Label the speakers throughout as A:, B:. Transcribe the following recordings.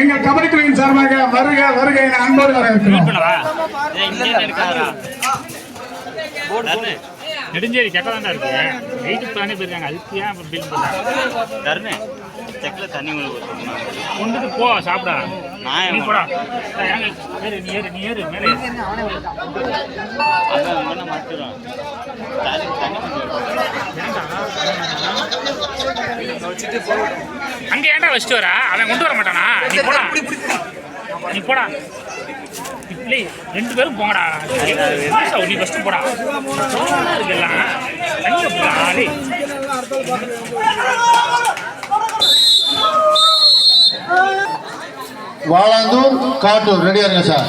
A: எங்கள் கபடி குழுவின் சார்பாக வருக வருக என அன்போடு வரவேற்கிறோம்.
B: நெடுஞ்சேரி தான் இருக்கு. வெயிட்டு தானே போயிருக்காங்க. அதுக்கு ஏன் அப்புறம் பில் பண்ணாங்க
C: தருணு செக்கில் தண்ணி
B: கொண்டுட்டு போ சாப்பிட.
C: நான்
B: போடா. ஏறு நீ ஏறு நீ ஏறு மேலே.
C: அதான் தண்ணி
B: அங்க ஏன்டா வச்சுட்டு வரா? அவன் கொண்டு வர மாட்டானா? நீ போடா. நீ போடா. இல்லை ரெண்டு பேரும் போடா புதுசா நீ ஃபஸ்ட்டு போடா. இதெல்லாம் தண்ணியை போடா டேய்.
D: வாழாந்தூர் காட்டூர் ரெடியா இருங்க சார்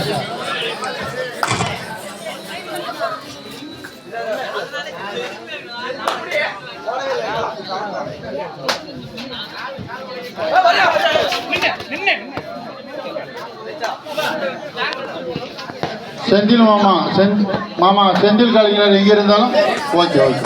D: செந்தில் மாமா செந் மாமா செந்தில் கலைஞர் எங்கே இருந்தாலும் ஓகே ஓகே.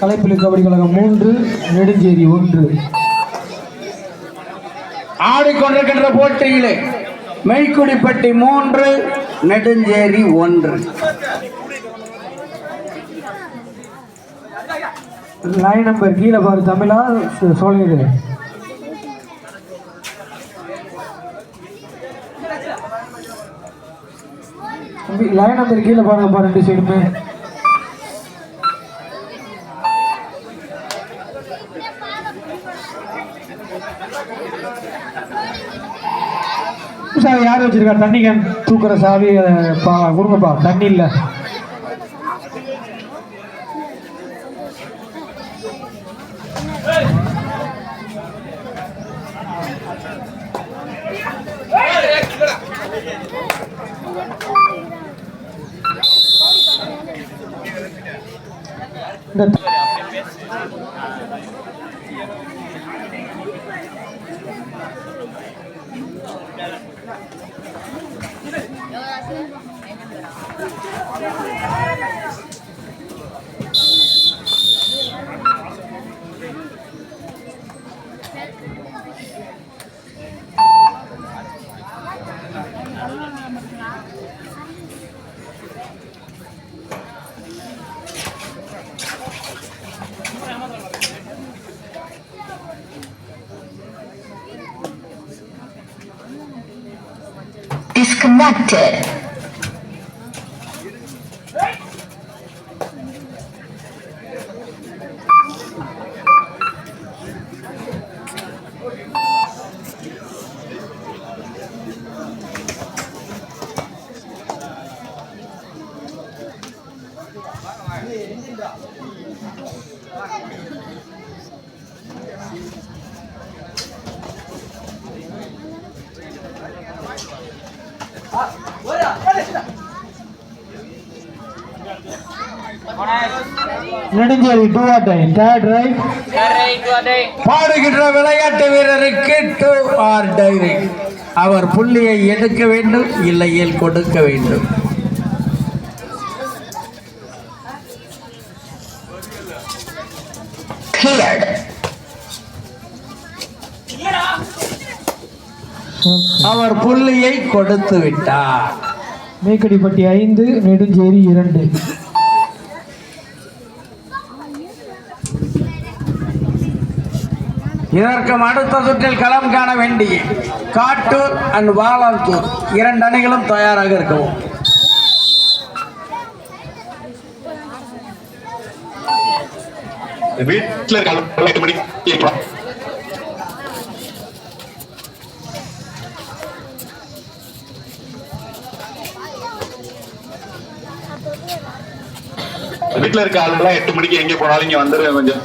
E: கலைப்புலி கபடி கழகம் மூன்று நெடுஞ்சேரி ஒன்று.
F: ஆடிக்கொண்டிருக்கின்ற போட்டியிலே மெய்க்குடிப்பட்டி மூன்று நெடுஞ்சேரி ஒன்று.
E: லைன் நம்பர் கீழே பாரு தமிழா சோ- சோழகிரி லைன் நம்பர் கீழே பாருங்க பாருங்க சைடுமே சாவி யார் வச்சிருக்கா? தண்ணி கேன் தூக்குற சாவி பா கொடுங்கப்பா. தண்ணி இல்லை.
G: Disconnected.
E: Nedunjeri do or die third right
F: பாடுகின்ற விளையாட்டு வீரருக்கு டூ ஆர் டைரி அவர் புள்ளியை எடுக்க வேண்டும் இல்லையில் கொடுக்க வேண்டும். அவர் புள்ளியை கொடுத்து விட்டார்.
E: மேக்கடிப்பட்டி ஐந்து நெடுஞ்சேரி இரண்டு.
F: இதற்கும் அடுத்த சுற்றில் களம் காண வேண்டிய காட்டூர் அண்ட் வாலாந்தூர் இரண்டு அணிகளும் தயாராக இருக்கவும்.
A: வீட்டில் இருக்க எட்டு மணிக்கு இருக்க ஆளுங்களாம் எட்டு மணிக்கு எங்க போனாலும் இங்கே வந்துடுவேன் கொஞ்சம்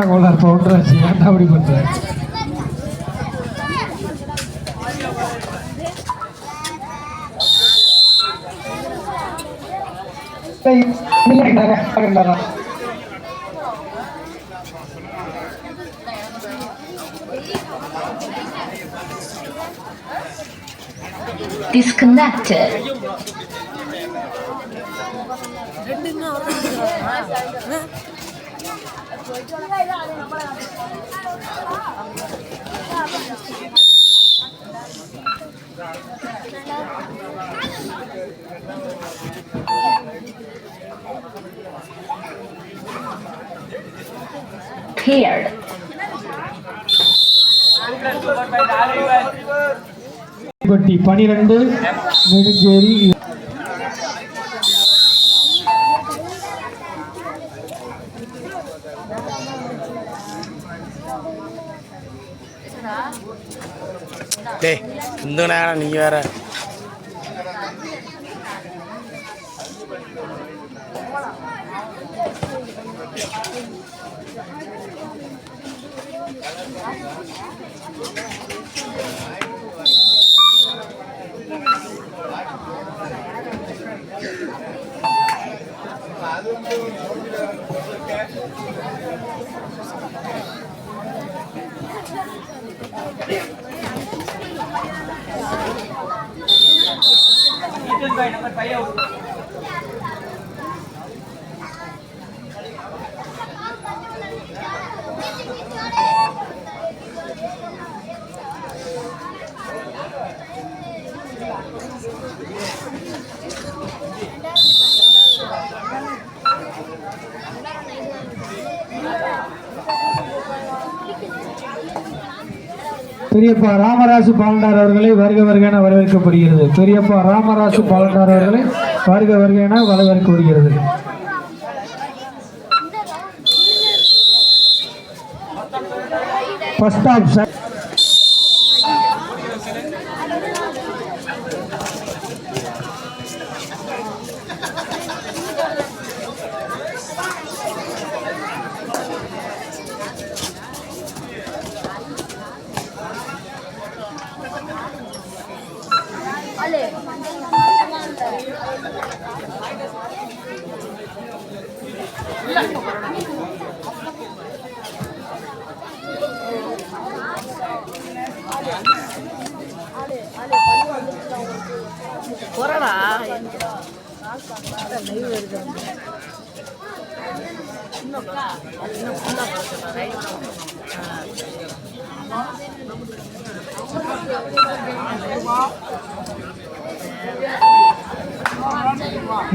E: மண்டை கோளார் பவுட்ராச்சு ஏன்டா அப்படி பண்ற?
G: Disconnected. Cleared.
E: பட்டி பனிரெண்டு நெடுஞ்சேரி
H: வந்துங்கண்ணா நேரம் நீங்க வேற.
E: பெரியப்பா ராமராசு பாலண்டார் அவர்களை வருக வருகான வரவேற்கப்படுகிறது. பெரியப்பா ராமராசு பாலண்டார் அவர்களை வருக வருகான வரவேற்கப்படுகிறது. ஃபர்ஸ்ட் ஆஃப்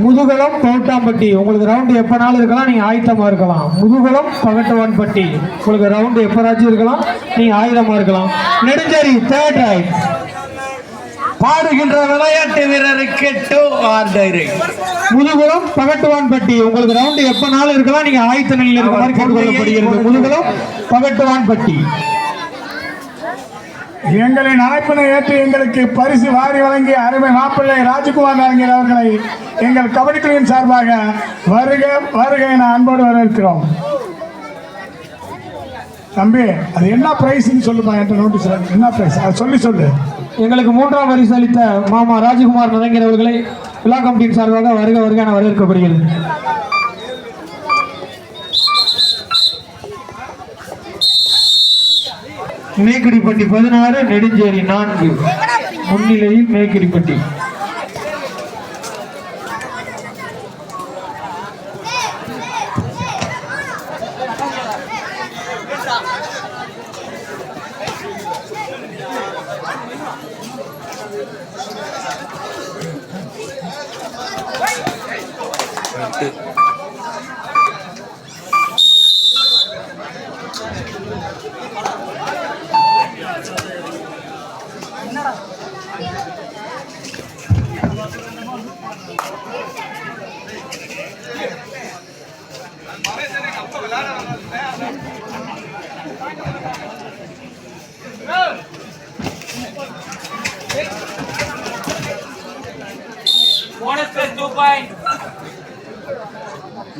E: முதுகலம் பவுட்டாம்பட்டி உங்களுக்கு ரவுண்டு எப்போனாலும் இருக்கலாம் நீங்கள் ஆயத்தமாக இருக்கலாம். முதுகலம் பகட்டுவான்பட்டி. உங்களுக்கு ரவுண்டு எப்போனாச்சும் இருக்கலாம் நீங்கள் ஆயுதமாக இருக்கலாம். நெடுஞ்சேரி தேர்ட் ரைட்
F: பாடுகின்ற விளையாட்டு வீரருக்கு do or direct
E: Mudukulam Pagattuvanpatti உங்களுக்கு ரவுண்டு எப்போனாலும் இருக்கலாம். நீங்கள் ஆயத்த நிலையில் இருக்க மாதிரி கேட்டுக்கொள்ளப்படுகிறது. முதுகுளம் பகட்டுவான்பட்டி
A: எங்களின் அழைப்பினை ஏற்று எங்களுக்கு பரிசு வாரி வழங்கிய அருமை மாப்பிள்ளை ராஜகுமார் அறிஞர் அவர்களை எங்கள் கபடி குழுவின் சார்பாக வருக வருக என அன்போடு வரவேற்கிறோம். தம்பி அது என்ன பிரைஸ்ன்னு சொல்லுமா என்ற நோட்டீஸ் என்ன பிரைஸ் அதை சொல்லி சொல்லு.
E: எங்களுக்கு மூன்றாம் பரிசு அளித்த மாமா ராஜகுமார் நரங்கர் அவர்களை விழா கமிட்டியின் சார்பாக வருக வருக என வரவேற்கப்படுகிறது. மேக்கிடிப்பட்டி பதினாறு நெடுஞ்சேரி நான்கு. முன்னிலையில் மேக்கிடிப்பட்டி.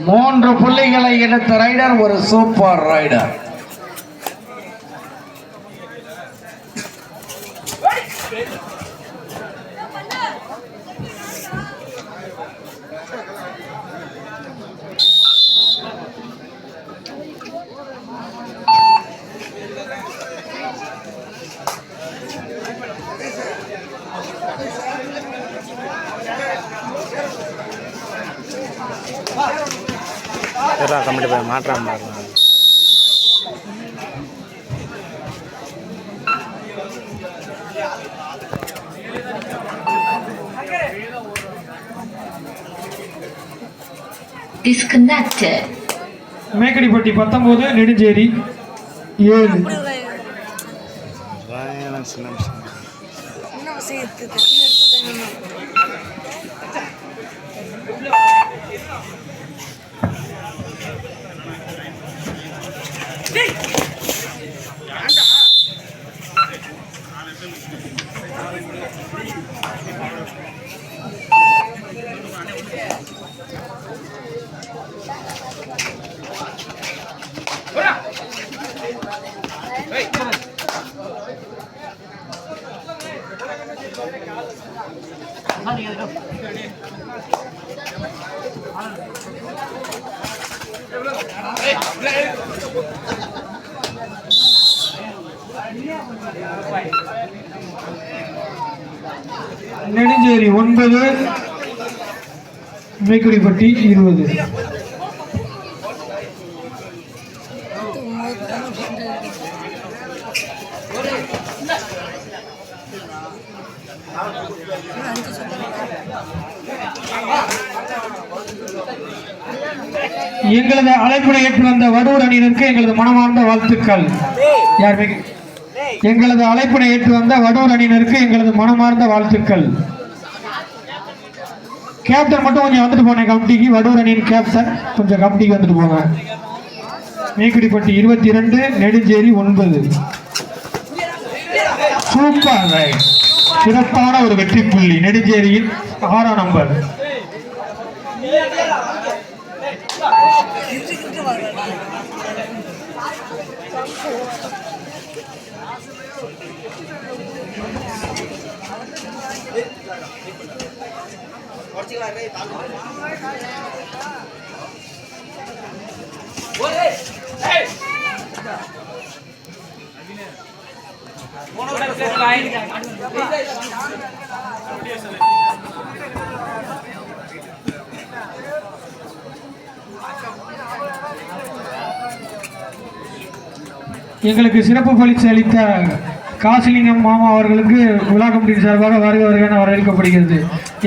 F: மூன்று புள்ளிகளை எடுத்த ரைடர் ஒரு சூப்பர் ரைடர்
G: Disconnected.
E: மேக்கடிப்பட்டி பத்தொம்போது நெடுஞ்சேரி ஏழு
H: Thank you. விஷயம்.
E: ஒன்பது மேக்குடிப்பட்டி இருபது எங்களது அழைப்பினை ஏற்று வந்த வடூர் அணியினருக்கு எங்களது மனமார்ந்த வாழ்த்துக்கள் யார் எங்களது அழைப்பினை ஏற்று வந்த வடூர் அணியினருக்கு எங்களது மனமார்ந்த வாழ்த்துக்கள் கேப்டன் மட்டும் கொஞ்சம் வந்துட்டு போனேன். கமிட்டிக்கு வடூர் அணியின் கேப்டன். கொஞ்சம் கமிட்டிக்கு வந்துட்டு போங்க மேக்குடிப்பட்டி இருபத்தி இரண்டு நெடுஞ்சேரி ஒன்பது. சூப்பர் ரைட் சிறப்பான ஒரு வெற்றி புள்ளி நெடுஞ்சேரியின் ஆறாம் நம்பர் எங்களுக்கு சிறப்பு பரிசு அளித்த காசிலிங்கம் மாமா அவர்களுக்கு விழா கமிட்டி சார்பாக வருக வருக என வரவேற்கப்படுகிறது.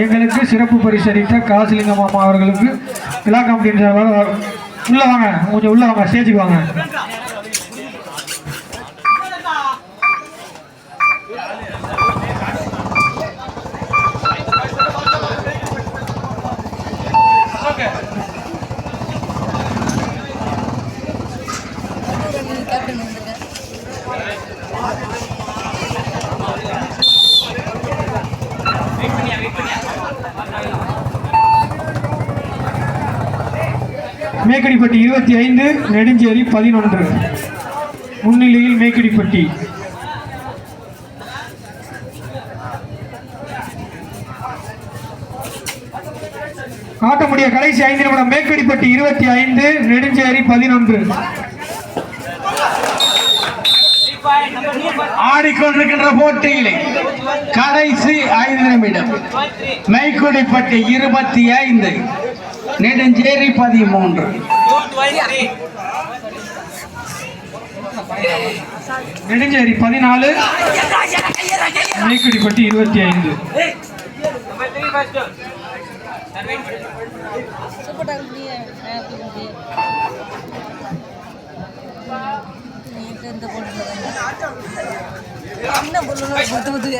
E: எங்களுக்கு சிறப்பு பரிசளித்த அளித்த மாமா அவர்களுக்கு விழா கமிட்டி சார்பாக உள்ள வாங்க. கொஞ்சம் உள்ள வாங்க ஸ்டேஜுக்கு வாங்க. மேக்கடிப்பட்டி இருபத்தி ஐந்து நெடுஞ்சேரி பதினொன்று. முன்னிலையில் மேக்கடிப்பட்டி. ஆட்டமுடிய கடைசி ஐந்து நிமிடம் மேக்கடிப்பட்டி இருபத்தி ஐந்து நெடுஞ்சேரி பதினொன்று.
F: ஆடிக்கொண்டிருக்கின்ற போட்டியிலே கடைசி ஐந்து நிமிடம் மைக்குடிப்பட்டி இருபத்தி ஐந்து. நெடுஞ்சேரி பதிமூன்று.
E: நெடுஞ்சேரி பதினாலு. மேக்குடிப்பட்டி இருபத்தி ஐந்து.
I: சூப்பர் பொருள் முடிய இந்த பொண்ணு என்ன புத்து புத்து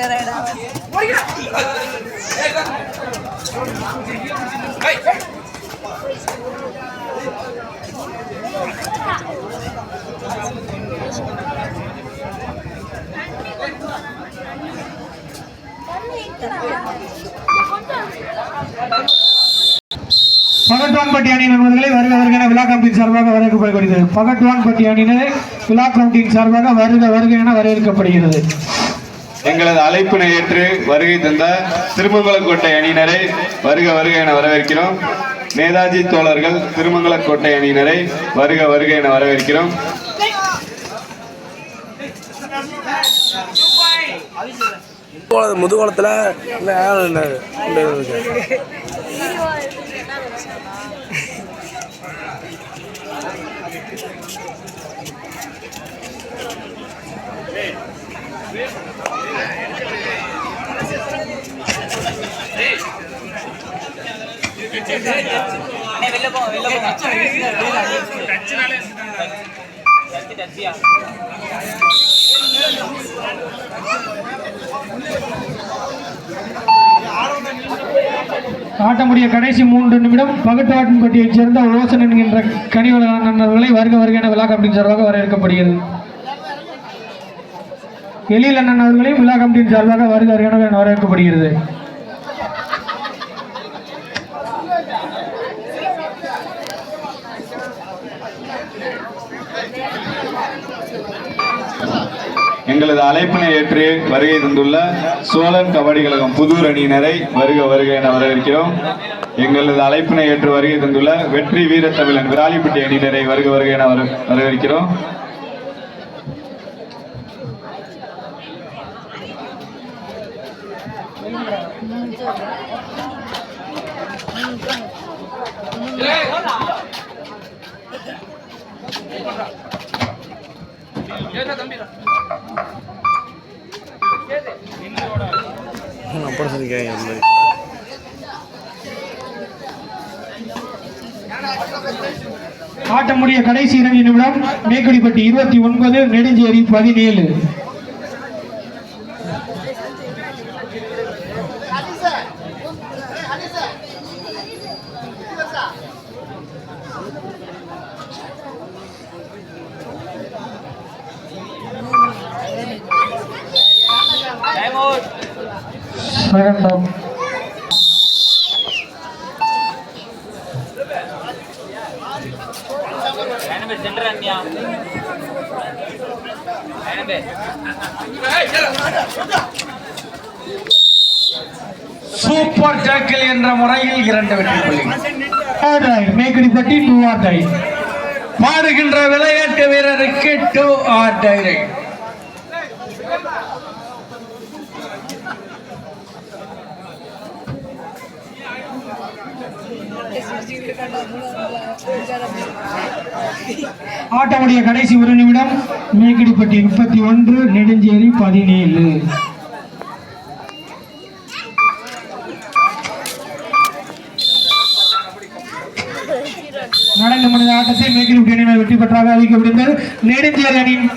E: பகட்வான்பட்டி அணி நண்பர்களை வருக வருக என விழா கமிட்டியின் சார்பாக வரவேற்கப்படுகிறது. பகட்வான்பட்டி அணியினர் விழா கமிட்டியின் சார்பாக வருக வருக என வரவேற்கப்படுகிறது.
J: எங்களது அழைப்பினை ஏற்று வருகை தந்த திருமங்கலக்கோட்டை அணியினரை வருக வருக என வரவேற்கிறோம். நேதாஜி தோழர்கள் திருமங்கலக்கோட்டை அணியினரை வருக வருக என வரவேற்கிறோம்.
H: முதுகுளத்தில்
E: ஆட்டமுடைய கடைசி மூன்று நிமிடம் பகட்டுவாட்டின்பட்டியைச் சேர்ந்த ஓசன் என்கின்ற கனிவள நண்பர்களை வருக வருக என விழா கமிட்டியின் சார்பாக வரவேற்கப்படுகிறது. எழில் அண்ணன் அவர்களையும் விழா கமிட்டியின் சார்பாக வருக வருக என வரவேற்கப்படுகிறது.
J: எங்களது அழைப்பினை ஏற்று வருகை தந்துள்ள சோழன் கபடி கழகம் புதூர் அணியினரை வருக வருக என வரவேற்கிறோம். எங்களது அழைப்பினை ஏற்று வருகை தந்துள்ள வெற்றி வீரத்தமிழன் விராலிப்பட்டி அணியினரை வருக வருக என வர- வரவேற்கிறோம்.
H: அப்புறம் சொல்லிக்கிறேன் அந்த மாதிரி
E: ஆட்டமுடைய கடைசி இரண்டு நிமிடம் மேக்கடிப்பட்டி இருபத்தி ஒன்பது நெடுஞ்சேரி பதினேழு. ஆஃப்
F: சூப்பர் டேக்கிள் என்ற முறையில் இரண்டு வெற்றி புள்ளி பாடுகின்ற விளையாட்டு வீரருக்கு டூ ஆர் டைரக்ட்
E: ஆட்டமுடைய கடைசி ஒரு நிமிடம் மேக்கடிப்பட்டி முப்பத்தி ஒன்று நெடுஞ்சேரி பதினேழு. நடந்து முடிந்த ஆட்டத்தில் மேக்கடிப்பட்டி வெற்றி பெற்றாக அறிவிக்கப்படுகிறது நெடுஞ்சேரி அணியின்